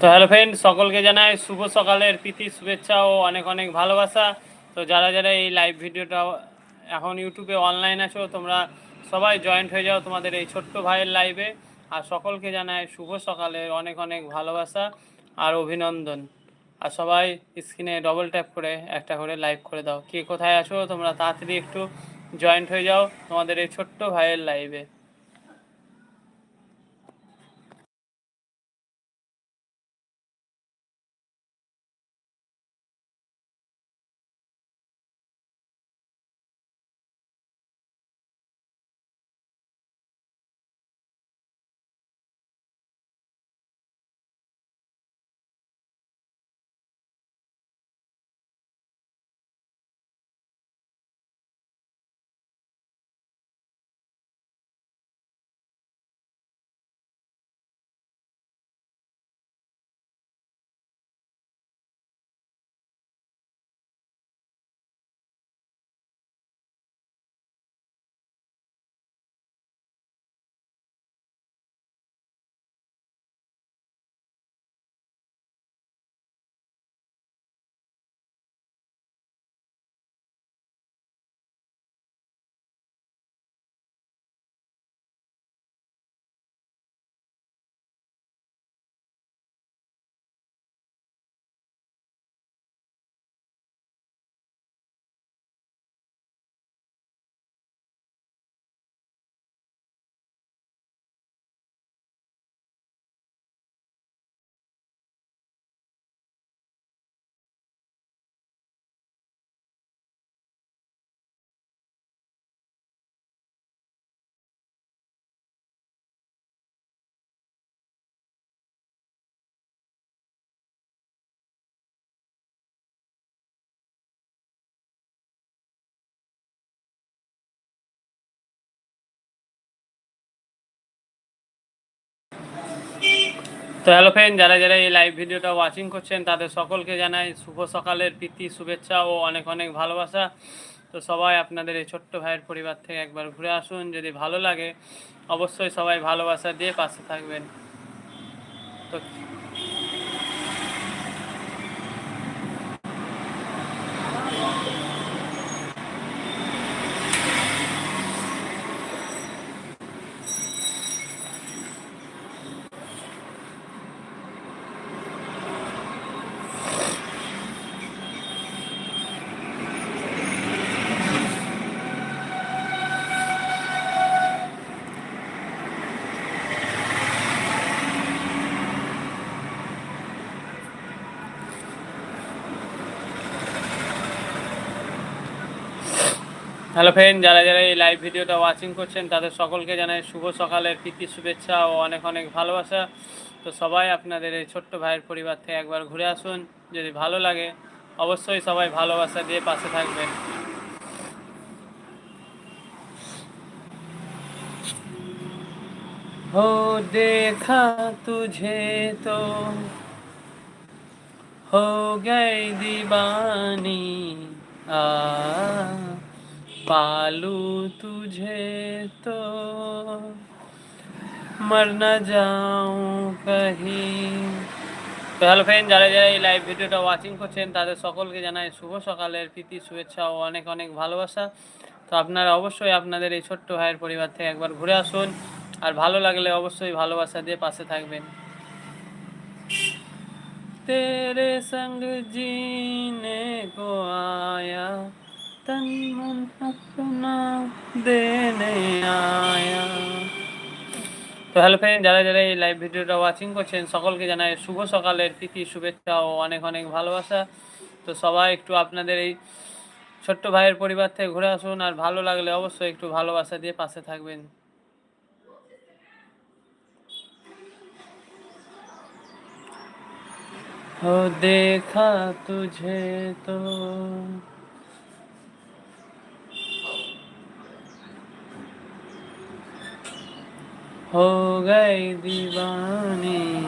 তো hello friend সকলকে জানাই শুভ সকালের প্রীতি, শুভেচ্ছা ও অনেক অনেক ভালোবাসা। তো যারা যারা এই লাইভ ভিডিওটা এখন ইউটিউবে অনলাইন আছো, তোমরা সবাই জয়েন্ট হয়ে যাও তোমাদের এই ছোট্ট ভাইয়ের লাইভে আর সকলকে জানাই শুভ সকালের অনেক অনেক ভালোবাসা আর অভিনন্দন। আর সবাই স্ক্রিনে ডবল ট্যাপ করে একটা করে লাইভ করে দাও। কে কোথায় আছো, তোমরা তাড়াতাড়ি একটু জয়েন্ট হয়ে যাও তোমাদের এই ছোট্ট ভাইয়ের লাইভে তো হ্যালো ফ্রেন্ড যারা যারা এই লাইভ ভিডিওটা ওয়াচিং করছেন, তাদের সকলকে জানাই শুভ সকালের প্রীতি, শুভেচ্ছা ও অনেক অনেক ভালোবাসা। তো সবাই আপনাদের এই ছোট্ট ভাইয়ের পরিবার থেকে একবার ঘুরে আসুন, যদি ভালো লাগে অবশ্যই সবাই ভালোবাসা দিয়ে পাশে থাকবেন। তো হ্যালো ফ্রেন্ড যারা যারা এই লাইভ ভিডিওটা ওয়াচিং করছেন তাদের সকলকে জানাই শুভ সকালের প্রীতি শুভেচ্ছা ও অনেক অনেক ভালোবাসা তো সবাই আপনাদের এই ছোট্ট ভাইয়ের পরিবার থেকে একবার ঘুরে আসুন যদি ভালো লাগে অবশ্যই সবাই ভালোবাসা দিয়ে পাশে থাকবেন हो देखा तुझे तो हो गई दीवानी आ पालू तुझे तो मर न जाऊं कहीं তো হ্যালো ফ্রেন্ড যারা যারা এই লাইভ ভিডিওটা ওয়াচিং করছেন তাদের সকলকে জানাই শুভ সকালের প্রীতি শুভেচ্ছা ও অনেক অনেক ভালোবাসা তো আপনারা অবশ্যই আপনাদের এই ছোট্ট ভাইয়ের পরিবার থেকে একবার ঘুরে আসুন আর ভালো লাগলে অবশ্যই ভালোবাসা দিয়ে পাশে থাকবেন तेरे संग जीने को आया तन मन अपना देने आया তো হ্যালো ফ্রেন্ড যারা যারা এই লাইভ ভিডিওটা ওয়াচিং করছেন সকলকে জানাই শুভ সকালের প্রীতি শুভেচ্ছা ও অনেক অনেক ভালোবাসা তো সবাই একটু আপনাদের এই ছোট্ট ভাইয়ের পরিবার থেকে ঘুরে আসুন আর ভালো লাগলে অবশ্যই একটু ভালোবাসা দিয়ে পাশে থাকবেন हो देखा तुझे तो हो गए दीवानी।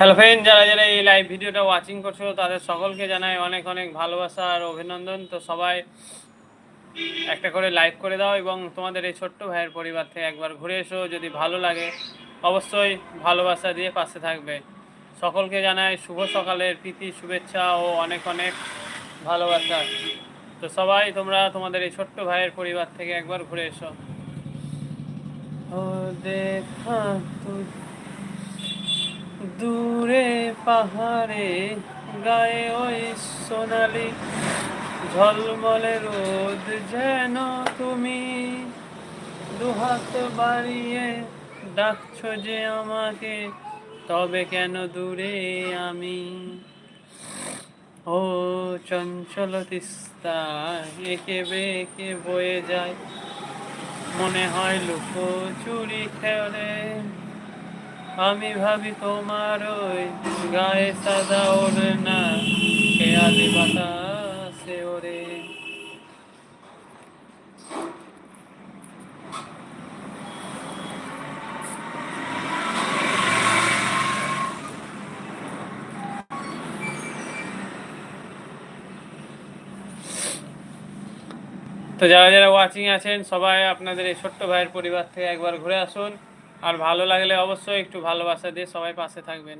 হ্যালো ফ্রেন্ড যারা যারা এই লাইভ ভিডিওটা ওয়াচিং করছ, তাদের সকলকে জানাই অনেক অনেক ভালোবাসা আর অভিনন্দন। তো সবাই একটা করে লাইভ করে দাও এবং তোমাদের এই ছোট্ট ভাইয়ের পরিবার থেকে একবার ঘুরে এসো, যদি ভালো লাগে, অবশ্যই ভালোবাসা দিয়ে পাশে থাকবে। সকলকে জানাই শুভ সকালের প্রীতি, শুভেচ্ছা ও অনেক অনেক ভালোবাসা। তো সবাই, তোমরা তোমাদের এই ছোট্ট ভাইয়ের পরিবার থেকে একবার ঘুরে এসো। দেখা দূরে পাহাড়ে গায়ে ওই সোনালি ঝলমলে রোদ যেন তুমি দুহাত বাড়িয়ে ডাকছো যে আমাকে, তবে কেন দূরে আমি? ও চঞ্চল তিস্তা, একে বেঁকে বয়ে যায়। মনে হয় লুকো চুরি খেলে। আমি ভাবি তোমার ওই গায়ে সাদা ওড়ে না খেয়ালি বাতাসে ওরে তো যারা যারা ওয়াচিং আছেন, সবাই আপনাদের এই ছোট্ট ভাইয়ের পরিবার থেকে একবার ঘুরে আসুন। আর ভালো লাগলে অবশ্যই একটু ভালোবাসা দিয়ে সবাই পাশে থাকবেন।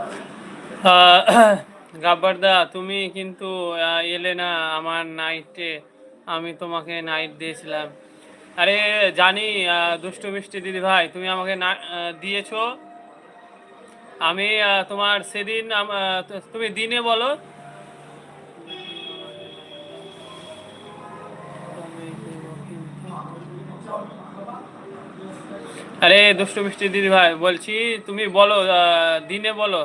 গাব্বারদা, তুমি কিন্তু এলে না আমার নাইটে আমি তোমাকে নাইট দিয়েছিলাম। আরে, জানি দুষ্টু মিষ্টি দিদি ভাই, তুমি আমাকে না দিয়েছ। আমি তোমার সেদিন তুমি দিনে বলো আরে দুষ্টু মিষ্টি দিদি ভাই, বলছি তুমি বলো দিনে বলো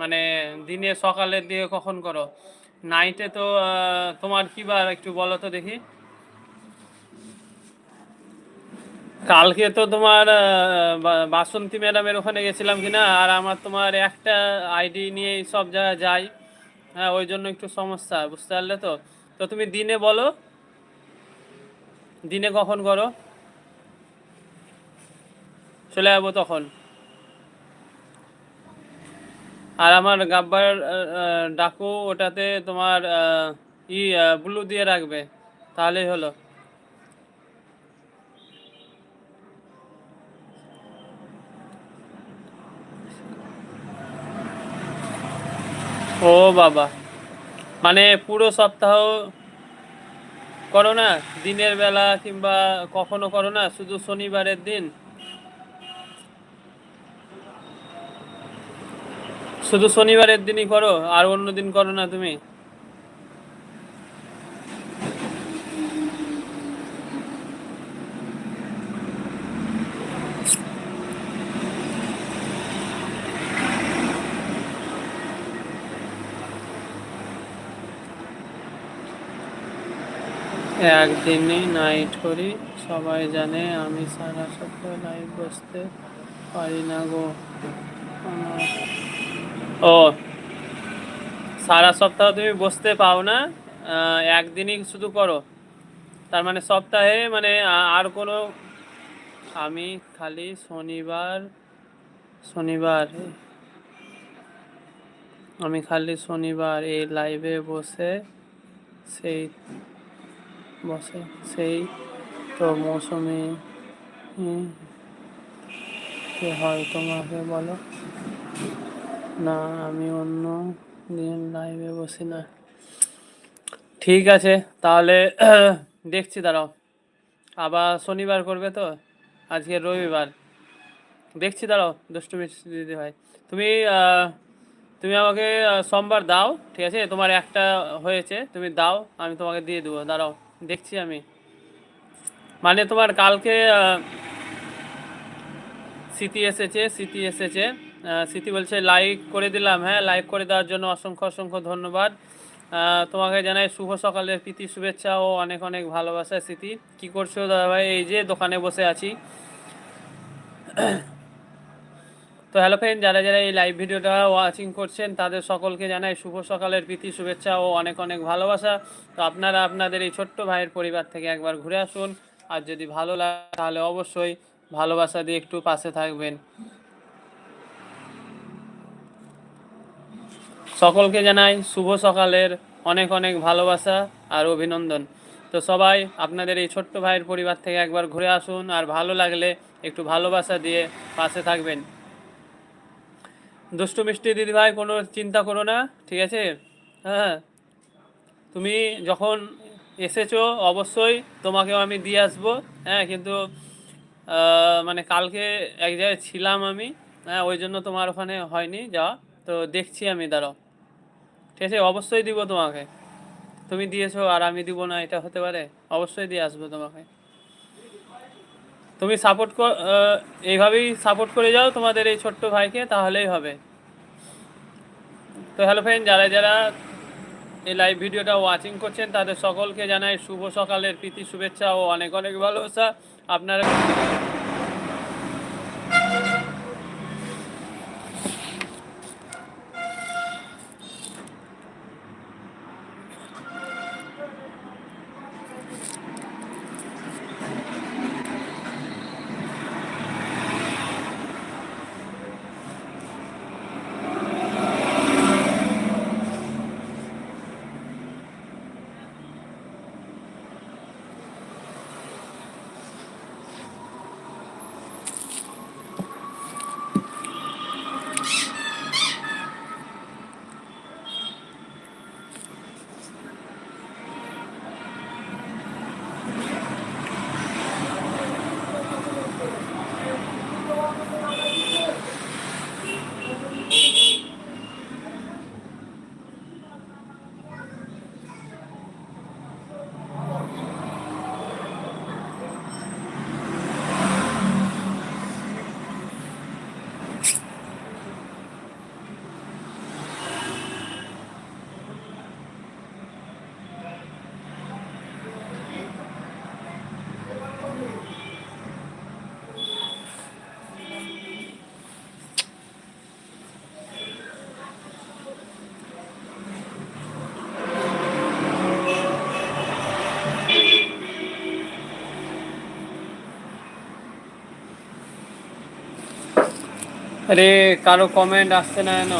মানে দিনে সকালের দিকে কখন করো? নাইটে তো তোমার কি বার একটু বলো তো দেখি। কালকে তো তোমার বাসন্তী ম্যাডামের ওখানে গেছিলাম কিনা, আর আমার তোমার একটা আইডি নিয়ে সব জায়গায় যাই। হ্যাঁ ওই জন্য একটু সমস্যা, বুঝতে পারলে তো? তো তুমি দিনে বলো, দিনে কখন করো? চলে যাব তখন। আর আমার গাব্বার ডাকু ওটাতে তোমার ই ব্লু দিয়ে রাখবে। তাহলেই হলো। ও বাবা। মানে পুরো সপ্তাহ করো না দিনের বেলা কিংবা কখনো করো না শুধু শনিবারের দিন? শুধু শনিবারের দিনই করো, আর অন্য দিন করো না তুমি। একদিনই নাইট করি, সবাই জানে আমি সারা সপ্তাহ লাইভ বসতে পারি না গো। আমার ও, সারা সপ্তাহ তুমি বসতে পাও না একদিনই শুধু করো। তার মানে সপ্তাহে মানে আর কোনো, আমি খালি শনিবার শনিবার, আমি খালি শনিবার এই লাইভে বসে, সেই বসে, সেই তো মৌসুমি হয় তোমাকে বলো? না, আমি অন্য দিন লাইভে বসি না। ঠিক আছে, তাহলে দেখছি, দাঁড়াও। আবার শনিবার করবে তো? আজকে রবিবার। দেখছি, দাঁড়াও দুষ্টু দিদি ভাই। তুমি তুমি আমাকে সোমবার দাও, ঠিক আছে? তোমার একটা হয়েছে, তুমি দাও, আমি তোমাকে দিয়ে দেবো। দাঁড়াও, দেখছি আমি। মানে তোমার কালকে স্মৃতি এসেছে স্মৃতি এসেছে। স্মৃতি বলছে লাইক করে দিলাম হ্যাঁ লাইক করে দেওয়ার জন্য অসংখ্য অসংখ্য ধন্যবাদ। তোমাকে জানাই শুভ সকালের প্রীতি, শুভেচ্ছা ও অনেক অনেক ভালোবাসা স্মৃতি। কি করছ দাদা ভাই এই যে দোকানে বসে আছি। তো হ্যালো ফ্রেন্ড যারা যারা এই লাইভ ভিডিওটা ওয়াচিং করছেন, তাদের সকলকে জানাই শুভ সকালের প্রীতি, শুভেচ্ছা ও অনেক অনেক ভালোবাসা। তো আপনারা আপনাদের এই ছোট্ট ভাইয়ের পরিবার থেকে একবার ঘুরে আসুন। আর যদি ভালো লাগে, তাহলে অবশ্যই ভালোবাসা দিয়ে একটু পাশে থাকবেন। সকলকে জানাই শুভ সকালের অনেক অনেক ভালোবাসা আর অভিনন্দন। তো সবাই আপনাদের এই ছোট্ট ভাইয়ের পরিবার থেকে একবার ঘুরে আসুন আর ভালো লাগলে একটু ভালোবাসা দিয়ে পাশে থাকবেন। দুষ্টু মিষ্টি দিদি ভাই, কোনো চিন্তা করো না, ঠিক আছে? হ্যাঁ তুমি যখন এসেছ, অবশ্যই তোমাকেও আমি দিয়ে আসব। হ্যাঁ কিন্তু মানে কালকে এক জায়গায় ছিলাম আমি। হ্যাঁ ওই জন্য তোমার ওখানে হয়নি যাওয়া। তো দেখছি আমি, দাঁড়াও। আছে অবশ্যই দিব তোমাকে। তুমি দিয়েছ আর আমি দিব না, এটা হতে পারে? অবশ্যই দিয়ে আসব তোমাকে। তুমি সাপোর্ট এইভাবেই সাপোর্ট করে যাও তোমাদের এই ছোট্ট ভাইকে, তাহলেই হবে। তো হ্যালো ফ্রেন্ড যারা যারা এই লাইভ ভিডিওটা ওয়াচিং করছেন, তাদের সকলকে জানাই শুভ সকালের প্রীতি, শুভেচ্ছা ও অনেক অনেক ভালোবাসা। আপনারা আরে কারও কমেন্ট আসছে না কেন?